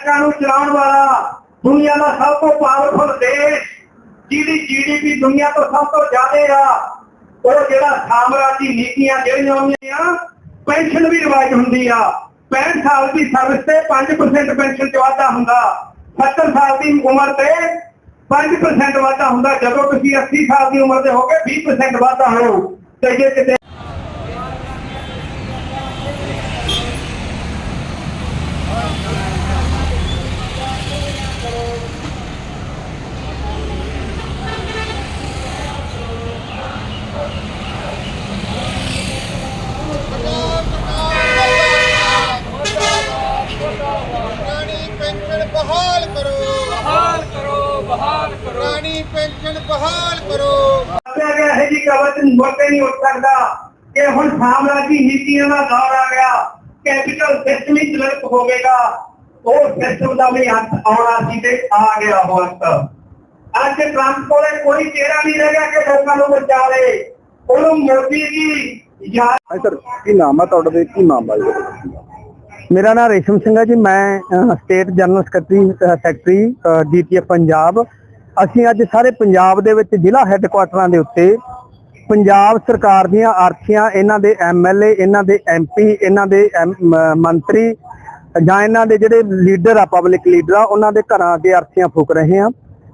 America ਨੂੰ ਚਲਾਉਣ ਵਾਲਾ ਦੁਨੀਆ ਦਾ ਸਭ ਤੋਂ ਪਾਵਰਫੁਲ ਦੇਸ਼, ਜਿਹਦੀ ਜੀਡੀਪੀ ਦੁਨੀਆ ਤੋਂ ਸਭ ਤੋਂ ਜ਼ਿਆਦਾ ਆ, ਉਹ ਜਿਹੜਾ ਸਾਮਰਾਜੀ ਨੀਤੀਆਂ ਜਿਹੜੀਆਂ ਹੁੰਦੀਆਂ, ਪੈਨਸ਼ਨ ਵੀ ਰਿਵਾਜ ਹੁੰਦੀ ਆ। 65 ਸਾਲ ਦੀ ਸਰਵਿਸ ਤੇ 5% ਪੈਨਸ਼ਨ ਚ ਵਾਧਾ ਹੁੰਦਾ। 70 ਸਾਲ ਦੀ ਉਮਰ ਤੇ 5% ਵਾਧਾ ਹੁੰਦਾ। ਜਦੋਂ ਤੁਸੀਂ 80 ਸਾਲ ਦੀ ਉਮਰ ਦੇ ਹੋਗੇ 20% ਵਾਧਾ ਹੋ ਤੇ ਜੇ ਕਿਤੇ ਰਾਣੀ ਪੈਨਸ਼ਨ ਬਹਾਲ ਕਰੋ ਬਹਾਲ ਕਰੋ ਬਹਾਲ ਕਰੋ ਰਾਣੀ ਪੈਨਸ਼ਨ ਬਹਾਲ ਕਰੋ। ਦੱਸਿਆ ਗਿਆ ਹੈ ਜੀ ਕਵਚ ਮੋਟੇ ਨਹੀਂ ਉੱਠ ਸਕਦਾ। ਕਿ ਹੁਣ ਸਾਮਰਾਜੀ ਨੀਤੀਆਂ ਦਾ ਦੌਰ ਆ ਗਿਆ ਕੈਪੀਟਲ ਸਿਸਟਮ ਹੀ ਡਿਵੈਲਪ ਹੋਵੇਗਾ ਉਹ ਸਿਸਟਮ ਦਾ ਵੀ ਅੰਤ ਆਉਣਾ ਸੀ ਤੇ ਆ ਗਿਆ ਉਹ ਅੰਤ ਅੱਜ ਟਰੰਪ ਕੋਲੇ ਕੋਈ ਚਿਹਰਾ ਨਹੀਂ ਰਹਿ ਗਿਆ ਕਿ ਲੋਕਾਂ ਨੂੰ ਬਚਾਵੇ ਉਹਨੂੰ ਮੋਦੀ ਜੀ ਯਾਦ ਹਾਂਜੀ ਸਰ ਕੀ ਨਾਮ ਹੈ ਤੁਹਾਡਾ ਤੇ ਕੀ ਮਾਮਲਾ ਜੀ? ਮੇਰਾ ਨਾਮ ਰੇਸ਼ਮ ਸਿੰਘ ਹੈ ਜੀ ਮੈਂ ਸਟੇਟ ਜਨਰਲ ਸਕੱਤਰੀ ਅਹ, ਸੈਕਟਰੀ ਡੀਟੀਐਫ ਪੰਜਾਬ। ਅਸੀਂ ਅੱਜ ਸਾਰੇ ਪੰਜਾਬ ਦੇ ਵਿੱਚ ਜ਼ਿਲ੍ਹਾ ਹੈੱਡਕੁਆਟਰਾਂ ਦੇ ਉੱਤੇ ਪੰਜਾਬ ਸਰਕਾਰ ਦੀਆਂ ਆਰਥੀਆਂ, ਇਹਨਾਂ ਦੇ ਐਮਐਲਏ ਇਹਨਾਂ ਦੇ ਐਮਪੀ ਇਹਨਾਂ ਦੇ ਐਮ- ਮੰਤਰੀ ਜਾਂ ਇਹਨਾਂ ਦੇ ਜਿਹੜੇ ਲੀਡਰ ਆ ਪਬਲਿਕ ਲੀਡਰ ਆ, ਉਹਨਾਂ ਦੇ ਘਰਾਂ ਦੇ ਅਰਥੀਆਂ ਫੂਕ ਰਹੇ ਆ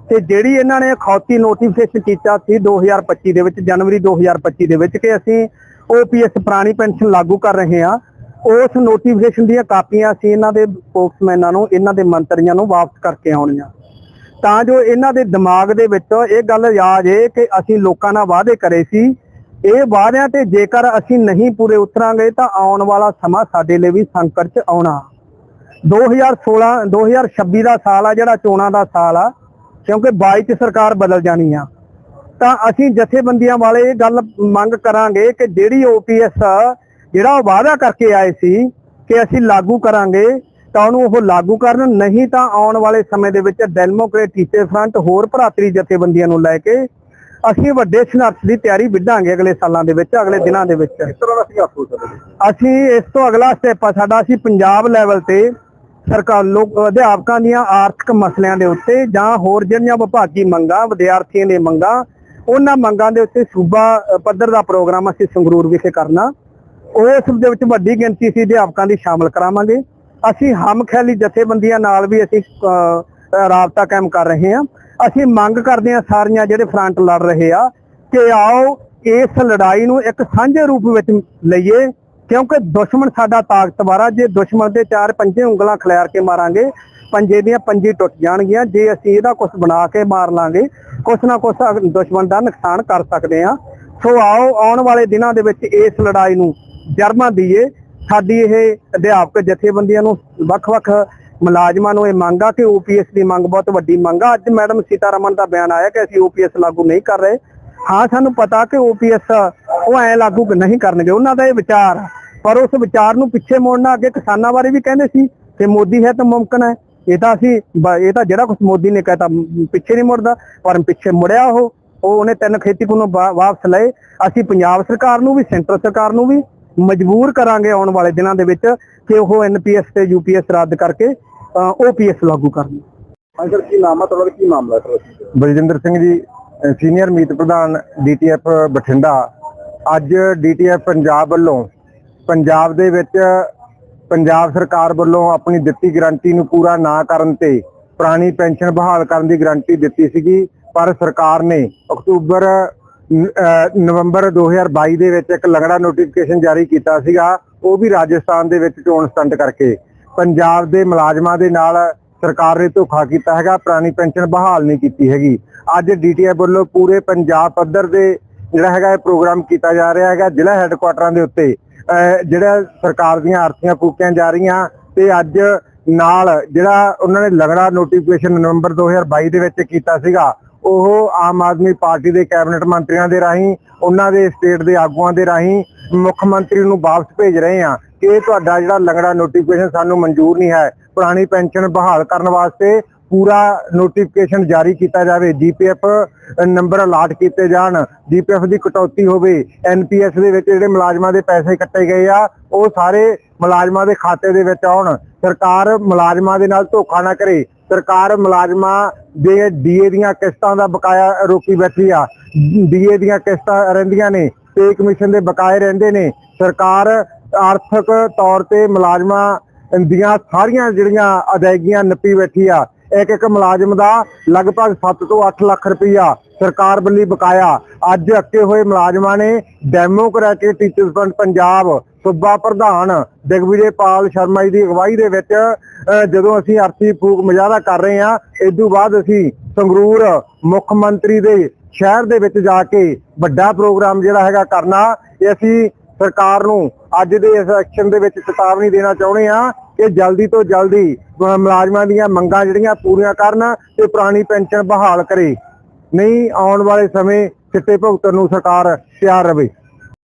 ਤੇ ਜਿਹੜੀ ਇਹਨਾਂ ਨੇ ਖੌਤੀ ਨੋਟੀਫਿਕੇਸ਼ਨ ਕੀਤਾ ਸੀ 2025 ਦੇ ਵਿੱਚ, ਜਨਵਰੀ 2025 ਦੇ ਵਿੱਚ ਕਿ ਅਸੀਂ ਓਪੀਐਸ ਪੁਰਾਣੀ ਪੈਨਸ਼ਨ ਲਾਗੂ ਕਰ ਰਹੇ ਆ ਉਸ ਨੋਟੀਫਿਕੇਸ਼ਨ ਦੀਆਂ ਕਾਪੀਆਂ ਅਸੀਂ ਇਹਨਾਂ ਦੇ ਸਪੋਕਸਮੈਨਾਂ ਨੂੰ, ਇਹਨਾਂ ਦੇ ਮੰਤਰੀਆਂ ਨੂੰ ਵਾਪਸ ਕਰਕੇ ਆਉਣੀਆਂ। ਤਾਂ ਜੋ ਇਹਨਾਂ ਦੇ ਦਿਮਾਗ ਦੇ ਵਿੱਚ ਇਹ ਗੱਲ ਯਾਦ ਏ ਕਿ ਅਸੀਂ ਲੋਕਾਂ ਨਾਲ ਵਾਅਦੇ ਕਰੇ ਸੀ। ਇਹ ਵਾਅਦਿਆਂ ਤੇ ਜੇਕਰ ਅਸੀਂ ਨਹੀਂ ਪੂਰੇ ਉਤਰਾਂਗੇ ਤਾਂ ਆਉਣ ਵਾਲਾ ਸਮਾਂ ਸਾਡੇ ਲਈ ਵੀ ਸੰਕਟ 'ਚ ਆਉਣਾ। 2016 2026 ਦਾ ਸਾਲ ਆ, ਜਿਹੜਾ ਚੋਣਾਂ ਦਾ ਸਾਲ ਆ, ਕਿਉਂਕਿ 22 ਚ ਸਰਕਾਰ ਬਦਲ ਜਾਣੀ ਆ। ਤਾਂ ਅਸੀਂ ਜਥੇਬੰਦੀਆਂ ਵਾਲੇ ਇਹ ਗੱਲ ਮੰਗ ਕਰਾਂਗੇ ਕਿ ਜਿਹੜੀ ਓਪੀਐਸ ਜਿਹੜਾ ਉਹ ਵਾਅਦਾ ਕਰਕੇ ਆਏ ਸੀ ਕਿ ਅਸੀਂ ਲਾਗੂ ਕਰਾਂਗੇ ਤਾਂ ਉਹਨੂੰ ਉਹ ਲਾਗੂ ਕਰਨ ਨਹੀਂ ਤਾਂ ਆਉਣ ਵਾਲੇ ਸਮੇਂ ਦੇ ਵਿੱਚ ਡੈਮੋਕ੍ਰੇਟ ਟੀਚਰ ਫਰੰਟ ਹੋਰ ਭਰਾਤਰੀ ਜਥੇਬੰਦੀਆਂ ਨੂੰ ਲੈ ਕੇ ਅਸੀਂ ਵੱਡੇ ਸੰਘਰਸ਼ ਦੀ ਤਿਆਰੀ ਵਿੱਢਾਂਗੇ ਅਗਲੇ ਸਾਲਾਂ ਦੇ ਵਿੱਚ ਅਗਲੇ ਦਿਨਾਂ ਦੇ ਵਿੱਚ। ਕਿਸ ਤਰ੍ਹਾਂ ਦਾ ਸੰਘਰਸ਼ ਹੋ ਸਕਦਾ? ਜੀ ਅਸੀਂ ਇਸ ਤੋਂ ਅਗਲਾ ਸਟੈਪ ਆ ਸਾਡਾ ਅਸੀਂ ਪੰਜਾਬ ਲੈਵਲ ਤੇ ਸਰਕਾਰ ਲੋਕ ਅਧਿਆਪਕਾਂ ਦੀਆਂ ਆਰਥਿਕ ਮਸਲਿਆਂ ਦੇ ਉੱਤੇ ਜਾਂ ਹੋਰ ਜਿਹੜੀਆਂ ਵਿਭਾਗੀ ਮੰਗਾਂ ਵਿਦਿਆਰਥੀਆਂ ਦੀਆਂ ਮੰਗਾਂ ਉਹਨਾਂ ਮੰਗਾਂ ਦੇ ਉੱਤੇ ਸੂਬਾ ਪੱਧਰ ਦਾ ਪ੍ਰੋਗਰਾਮ ਅਸੀਂ ਸੰਗਰੂਰ ਵਿਖੇ ਕਰਨਾ। ਉਸ ਦੇ ਵਿੱਚ ਵੱਡੀ ਗਿਣਤੀ ਸੀ ਅਧਿਆਪਕਾਂ ਦੀ ਸ਼ਾਮਲ ਕਰਾਵਾਂਗੇ। ਅਸੀਂ ਹਮਖਿਆਲੀ ਜਥੇਬੰਦੀਆਂ ਨਾਲ ਵੀ ਅਸੀਂ ਅ, ਰਾਬਤਾ ਕਾਇਮ ਕਰ ਰਹੇ ਹਾਂ। ਅਸੀਂ ਮੰਗ ਕਰਦੇ ਹਾਂ ਸਾਰੀਆਂ ਜਿਹੜੇ ਫਰੰਟ ਲੜ ਰਹੇ ਆ ਕਿ ਆਓ ਇਸ ਲੜਾਈ ਨੂੰ ਇੱਕ ਸਾਂਝੇ ਰੂਪ ਵਿੱਚ ਲਈਏ ਕਿਉਂਕਿ ਦੁਸ਼ਮਣ ਸਾਡਾ ਤਾਕਤਵਰ ਆ। ਜੇ ਦੁਸ਼ਮਣ ਦੇ ਚਾਰ ਪੰਜੇ ਉਂਗਲਾਂ ਖਿਲਾਰ ਕੇ ਮਾਰਾਂਗੇ ਪੰਜੇ ਦੀਆਂ ਪੰਜੀ ਟੁੱਟ ਜਾਣਗੀਆਂ। ਜੇ ਅਸੀਂ ਇਹਦਾ ਕੁਝ ਬਣਾ ਕੇ ਮਾਰ ਲਾਂਗੇ ਕੁਛ ਨਾ ਕੁਛ ਦੁਸ਼ਮਣ ਦਾ ਨੁਕਸਾਨ ਕਰ ਸਕਦੇ ਆ ਸੋ ਆਓ ਆਉਣ ਵਾਲੇ ਦਿਨਾਂ ਦੇ ਵਿੱਚ ਇਸ ਲੜਾਈ ਨੂੰ ਜਰਮਾ ਦਈਏ ਸਾਡੀ ਇਹ ਅਧਿਆਪਕ ਜਥੇਬੰਦੀਆਂ ਨੂੰ ਵੱਖ-ਵੱਖ ਮੁਲਾਜ਼ਮਾਂ ਨੂੰ ਇਹ ਮੰਗ ਆ ਕਿ ਓਪੀਐਸ ਦੀ ਮੰਗ ਬਹੁਤ ਵੱਡੀ ਮੰਗ ਆ। ਅੱਜ ਮੈਡਮ ਸੀਤਾਰਮਨ ਦਾ ਬਿਆਨ ਆਇਆ ਕਿ ਅਸੀਂ ਓਪੀਐਸ ਲਾਗੂ ਨਹੀਂ ਕਰ ਰਹੇ। ਹਾਂ, ਸਾਨੂੰ ਪਤਾ ਕਿ ਓਪੀਐਸ ਉਹ ਐ ਲਾਗੂ ਨਹੀਂ ਕਰਨਗੇ। ਉਹਨਾਂ ਦਾ ਇਹ ਵਿਚਾਰ ਪਰ ਉਸ ਵਿਚਾਰ ਨੂੰ ਪਿੱਛੇ ਮੋੜਨਾ ਅੱਗੇ ਕਿਸਾਨਾਂ ਬਾਰੇ ਵੀ ਕਹਿੰਦੇ ਸੀ ਕਿ ਮੋਦੀ ਹੈ ਤਾਂ ਮੁਮਕਨ ਹੈ। ਇਹ ਤਾਂ ਅਸੀਂ ਇਹ ਤਾਂ ਜਿਹੜਾ ਕੁਝ ਮੋਦੀ ਨੇ ਕਹਿਤਾ, ਪਿੱਛੇ ਨਹੀਂ ਮੁੜਦਾ, ਪਰ ਪਿੱਛੇ ਮੁੜਿਆ ਉਹ। ਉਹ ਉਹਨੇ ਤਿੰਨ ਖੇਤੀ ਕਾਨੂੰਨ ਵਾ- ਵਾਪਸ ਲਏ। ਅਸੀਂ ਪੰਜਾਬ ਸਰਕਾਰ ਨੂੰ ਵੀ, ਸੈਂਟਰ ਸਰਕਾਰ ਨੂੰ ਵੀ ਮਜਬੂਰ ਕਰਾਂਗੇ ਆਉਣ ਵਾਲੇ ਦਿਨਾਂ ਦੇ ਵਿੱਚ ਕਿ ਉਹ ਐਨਪੀਐਸ ਤੇ ਯੂਪੀਐਸ ਰੱਦ ਕਰਕੇ ਓਪੀਐਸ ਲਾਗੂ ਕਰਨ। ਸਰ ਕੀ ਨਾਮ ਤੁਹਾਡਾ? ਤੇ ਕੀ ਮਾਮਲਾ ਹੈ ਬਲਜਿੰਦਰ ਸਿੰਘ ਜੀ ਸੀਨੀਅਰ ਮੀਤ ਪ੍ਰਧਾਨ ਡੀਟੀਐਫ ਬਠਿੰਡਾ। ਅੱਜ ਡੀਟੀਐਫ ਪੰਜਾਬ ਵੱਲੋਂ ਪੰਜਾਬ ਦੇ ਵਿੱਚ ਪੰਜਾਬ ਸਰਕਾਰ ਵੱਲੋਂ ਆਪਣੀ ਦਿੱਤੀ ਗਾਰੰਟੀ ਨੂੰ ਪੂਰਾ ਨਾ ਕਰਨ ਤੇ ਪੁਰਾਣੀ ਪੈਨਸ਼ਨ ਬਹਾਲ ਕਰਨ ਦੀ ਗਾਰੰਟੀ ਦਿੱਤੀ ਸੀਗੀ ਪਰ ਸਰਕਾਰ ਨੇ ਅਕਤੂਬਰ ਨਵੰਬਰ 2022 ਦੇ ਵਿੱਚ ਇੱਕ ਲੰਗੜਾ ਨੋਟੀਫਿਕੇਸ਼ਨ ਜਾਰੀ ਕੀਤਾ ਸੀਗਾ। ਉਹ ਵੀ ਰਾਜਸਥਾਨ ਦੇ ਵਿੱਚ ਚੋਣ ਸਟੰਟ ਕਰਕੇ। ਪੰਜਾਬ ਦੇ ਮੁਲਾਜ਼ਮਾਂ ਦੇ ਨਾਲ ਸਰਕਾਰ ਨੇ ਧੋਖਾ ਕੀਤਾ ਹੈਗਾ। ਪੁਰਾਣੀ ਪੈਨਸ਼ਨ ਬਹਾਲ ਨਹੀਂ ਕੀਤੀ ਹੈਗੀ। ਅੱਜ ਡੀਟੀਆਈ ਵੱਲੋਂ ਪੂਰੇ ਪੰਜਾਬ ਪੱਧਰ ਦੇ ਜਿਹੜਾ ਹੈਗਾ ਇਹ ਪ੍ਰੋਗਰਾਮ ਕੀਤਾ ਜਾ ਰਿਹਾ ਹੈਗਾ, ਜ਼ਿਲ੍ਹਾ ਹੈੱਡਕੁਆਟਰਾਂ ਦੇ ਉੱਤੇ। ਅਹ ਜਿਹੜਾ ਸਰਕਾਰ ਦੀਆਂ ਆਰਥੀਆਂ ਫੂਕੀਆਂ ਜਾ ਰਹੀਆਂ ਤੇ ਅੱਜ ਨਾਲ ਜਿਹੜਾ ਉਹਨਾਂ ਨੇ ਲੰਗੜਾ ਨੋਟੀਫਿਕੇਸ਼ਨ ਨਵੰਬਰ 2022 ਦੇ ਵਿੱਚ ਕੀਤਾ ਸੀਗਾ ਉਹ ਆਮ ਆਦਮੀ ਪਾਰਟੀ ਦੇ ਕੈਬਨਿਟ ਮੰਤਰੀਆਂ ਦੇ ਰਾਹੀਂ, ਉਹਨਾਂ ਦੇ ਸਟੇਟ ਦੇ ਆਗੂਆਂ ਦੇ ਰਾਹੀਂ ਮੁੱਖ ਮੰਤਰੀ ਨੂੰ ਵਾਪਸ ਭੇਜ ਰਹੇ ਆ ਕਿ ਇਹ ਤੁਹਾਡਾ ਜਿਹੜਾ ਲੰਗੜਾ ਨੋਟੀਫਿਕੇਸ਼ਨ ਸਾਨੂੰ ਮਨਜ਼ੂਰ ਨਹੀਂ ਹੈ। ਪੁਰਾਣੀ ਪੈਨਸ਼ਨ ਬਹਾਲ ਕਰਨ ਵਾਸਤੇ ਪੂਰਾ ਨੋਟੀਫਿਕੇਸ਼ਨ ਜਾਰੀ ਕੀਤਾ ਜਾਵੇ। ਜੀਪੀਐਫ ਨੰਬਰ ਅਲਾਟ ਕੀਤੇ ਜਾਣ। ਜੀਪੀਐਫ ਦੀ ਕਟੌਤੀ ਹੋਵੇ। ਐਨਪੀਐਸ ਦੇ ਵਿੱਚ ਜਿਹੜੇ ਮੁਲਾਜ਼ਮਾਂ ਦੇ ਪੈਸੇ ਕੱਟੇ ਗਏ ਆ, ਉਹ ਸਾਰੇ ਮੁਲਾਜ਼ਮਾਂ ਦੇ ਖਾਤੇ ਦੇ ਵਿੱਚ ਆਉਣ, ਸਰਕਾਰ ਮੁਲਾਜ਼ਮਾਂ ਦੇ ਨਾਲ ਧੋਖਾ ਨਾ ਕਰੇ। ਸਰਕਾਰ ਮੁਲਾਜ਼ਮਾਂ ਦੇ ਡੀਏ ਦੀਆਂ ਕਿਸ਼ਤਾਂ ਦਾ ਬਕਾਇਆ ਰੋਕੀ ਬੈਠੀ ਆ। ਡੀਏ ਦੀਆਂ ਕਿਸ਼ਤਾਂ ਰਹਿੰਦੀਆਂ ਨੇ, ਤੇ ਕਮਿਸ਼ਨ ਦੇ ਬਕਾਏ ਰਹਿੰਦੇ ਨੇ। ਸਰਕਾਰ ਆਰਥਿਕ ਤੌਰ ਤੇ ਮੁਲਾਜ਼ਮਾਂ ਦੀਆਂ ਸਾਰੀਆਂ ਜਿਹੜੀਆਂ ਅਦਾਇਗੀਆਂ ਨੱਪੀ ਬੈਠੀ ਆ, ਇੱਕ ਇੱਕ ਮੁਲਾਜ਼ਮ ਦਾ ਲਗਭਗ 7 ਤੋਂ 8 ਲੱਖ ਰੁਪਈਆ ਸਰਕਾਰ ਵੱਲੋਂ ਬਕਾਇਆ। ਅੱਜ ਅੱਕੇ ਹੋਏ ਮੁਲਾਜ਼ਮਾਂ ਨੇ ਡੈਮੋਕ੍ਰੈਟਿਕ ਟੀਚਰਸ ਫਰੰਟ ਪੰਜਾਬ ਸੂਬਾ ਪ੍ਰਧਾਨ ਦਿਗਵਿਜੇ ਪਾਲ ਸ਼ਰਮਾ ਜੀ ਦੀ ਅਗਵਾਈ ਦੇ ਵਿੱਚ ਅਹ, ਜਦੋਂ ਅਸੀਂ ਅਰਥੀ ਫੂਕ ਮੁਜ਼ਾਹਰਾ ਕਰ ਰਹੇ ਹਾਂ ਇਸ ਤੋਂ ਬਾਅਦ ਅਸੀਂ ਸੰਗਰੂਰ ਮੁੱਖ ਮੰਤਰੀ ਦੇ ਸ਼ਹਿਰ ਦੇ ਵਿੱਚ ਜਾ ਕੇ ਵੱਡਾ ਪ੍ਰੋਗਰਾਮ ਜਿਹੜਾ ਹੈਗਾ ਕਰਨਾ ਇਹ ਅਸੀਂ ਸਰਕਾਰ ਨੂੰ ਅੱਜ ਦੇ ਇਸ ਐਕਸ਼ਨ ਦੇ ਵਿੱਚ ਚੇਤਾਵਨੀ ਦੇਣਾ ਚਾਹੁੰਦੇ ਆ ਕਿ ਜਲਦੀ ਤੋਂ ਜਲਦੀ ਮੁਲਾਜ਼ਮਾਂ ਦੀਆਂ ਮੰਗਾਂ ਜਿਹੜੀਆਂ ਪੂਰੀਆਂ ਕਰਨ ਤੇ ਪੁਰਾਣੀ ਪੈਨਸ਼ਨ ਬਹਾਲ ਕਰੇ। ਨਹੀਂ ਆਉਣ ਵਾਲੇ ਸਮੇਂ ਚਿੱਟੇ ਭੁਗਤਣ ਨੂੰ ਸਰਕਾਰ ਤਿਆਰ ਰਵੇ